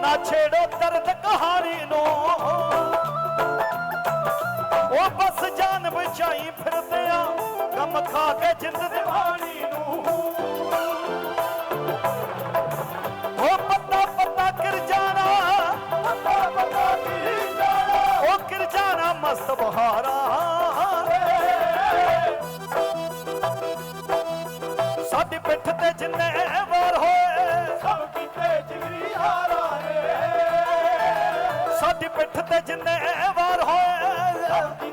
ਨਾ ਛੇੜੋ ਦਰਦ ਕਹਾਣੀ ਨੂੰ। ਉਹ ਬਸ ਜਾਨ ਬਚਾਈ ਫਿਰਦੇ ਆ ਗਮ ਖਾ ਕੇ ਜਿੰਦ ਦਿਵਾਣੀ ਨੂੰ। ਉਹ ਪੱਤਾ ਪੱਤਾ ਕਰ ਜਾਣਾ। ਪੱਤਾ ਪੱਤਾ ਕਰ ਜਾਣਾ। ਉਹ ਕਰ ਜਾਣਾ ਮਸਤ ਬਹਾਰਾ। ਪਿੱਠ ਤੇ ਜਿੰਨੇ ਵਾਰ ਹੋਏ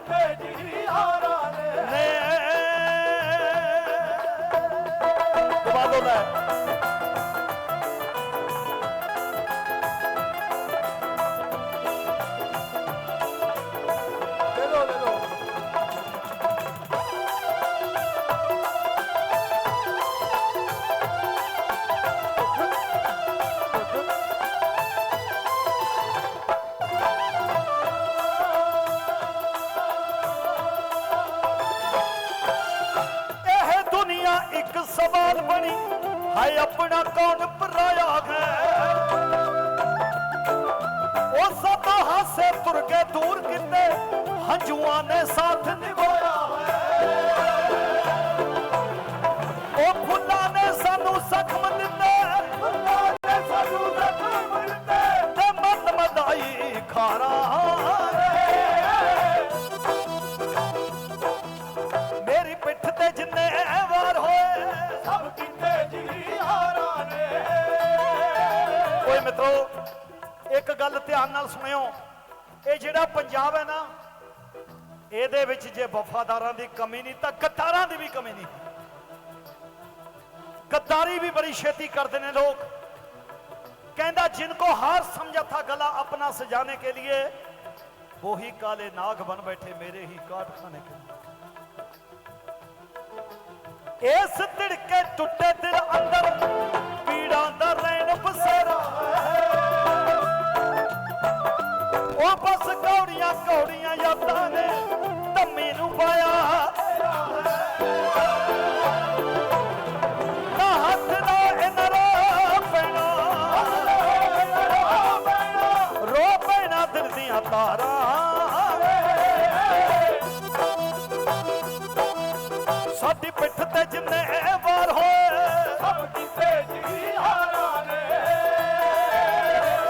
ਇੱਕ ਸਵਾਲ ਬਣੀ ਹੈ ਆਪਣਾ ਕੌਣ ਪਰਾਇਆ ਹੈ? ਉਹ ਸਭ ਹਾਸੇ ਤੁਰ ਕੇ ਦੂਰ ਕਿਤੇ, ਹੰਝੂਆਂ ਨੇ ਸਾਥ ਨਿਭਾਇਆ ਉਹ ਫੁੱਲਾਂ ਨੇ ਸਾਨੂੰ ਜ਼ਖਮ ਦਿੱਤੇ ਅੱਲਾ ਨੇ ਸਾਨੂੰ ਜ਼ਖਮ ਦਿੱਤੇ ਤੇ ਮਤ ਮਦਾਈ ਖਾਰਾ ਮੇਰੀ ਪਿੱਠ ਤੇ ਜਿੰਨੇ ਮਿੱਤਰੋ, ਇੱਕ ਗੱਲ ਧਿਆਨ ਨਾਲ ਸੁਣਿਓ। ਇਹ ਜਿਹੜਾ ਪੰਜਾਬ ਹੈ ਨਾ, ਇਹਦੇ ਵਿੱਚ ਜੇ ਵਫਾਦਾਰਾਂ ਦੀ ਕਮੀ ਨਹੀਂ, ਤਾਂ ਗੱਦਾਰਾਂ ਦੀ ਵੀ ਕਮੀ ਨਹੀਂ। ਗੱਦਾਰੀ ਵੀ ਬੜੀ ਛੇਤੀ ਕਰਦੇ ਨੇ ਲੋਕ। ਕਹਿੰਦਾ, ਜਿਨ ਕੋ ਹਾਰ ਸਮਝਾ ਥਾ ਗਲਾ ਆਪਣਾ ਸਜਾਣੇ ਕੇ ਲਈ ਉਹੀ ਕਾਲੇ ਨਾਗ ਬਣ ਬੈਠੇ ਮੇਰੇ ਹੀ काट खाने के इस तिड़के टूटे दिल अंदर ਸਾਡੀ ਪਿੱਠ ਤੇ ਜਿੰਨੇ ਵਾਰ ਹੋਏ ਸਭ ਕੀਤੇ ਜਿਗਰੀ ਨੇ।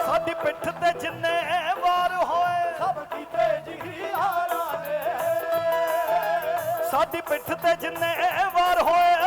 ਸਾਡੀ ਪਿੱਠ ਤੇ ਜਿੰਨੇ ਵਾਰ ਹੋਏ ਸਭ ਕੀਤੇ ਜਿਗਰੀ ਨੇ। ਸਾਡੀ ਪਿੱਠ ਤੇ ਜਿੰਨੇ ਵਾਰ ਹੋਏ